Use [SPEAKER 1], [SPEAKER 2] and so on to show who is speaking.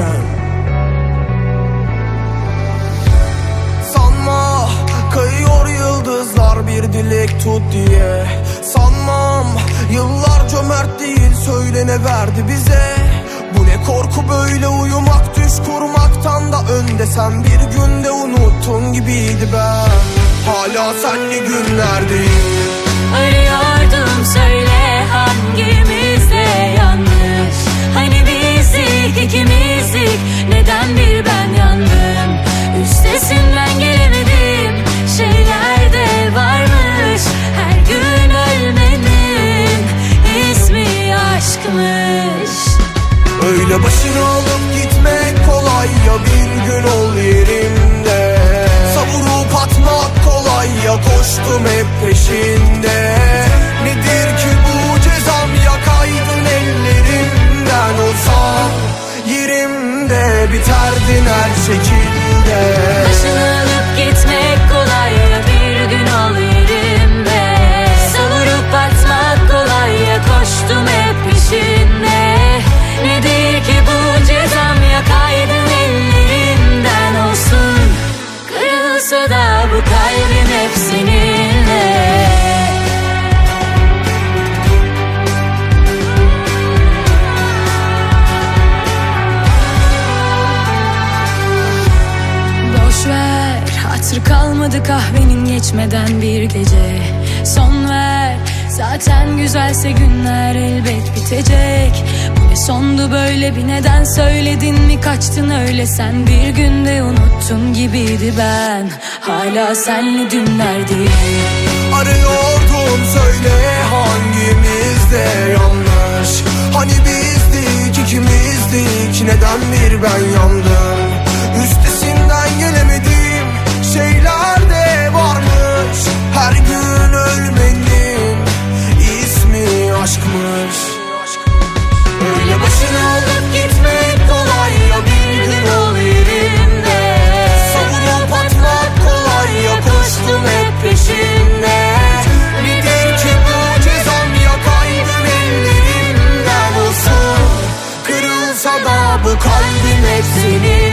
[SPEAKER 1] sen Sanma kayıyor yıldızlar bir dilek tut diye. Sanmam yıllar cömert değil söylene verdi bize. Bu ne korku böyle uyumak düş kurmaktan da önde. Sen bir günde unuttun gibiydi ben. Hala senli günlerdeyim Öyle başını alıp gitmek kolay ya bir gün ol yerimde Savurup atmak kolay ya koştum hep peşinde. Nedir ki bu cezam yakaydın ellerimden olsan Yerimde biterdin her şekilde
[SPEAKER 2] hatır kalmadı kahvenin geçmeden bir gece. Son ver zaten güzelse günler elbet bitecek. Bu ne sondu böyle bir neden söyledin mi? Kaçtın öyle Sen bir günde unuttun gibiydi ben. Hala senli dünlerdeyim
[SPEAKER 1] Arıyordum söyle hangimizde yanlış? Hani bizdik ikimizdik neden bir ben yanlış I see.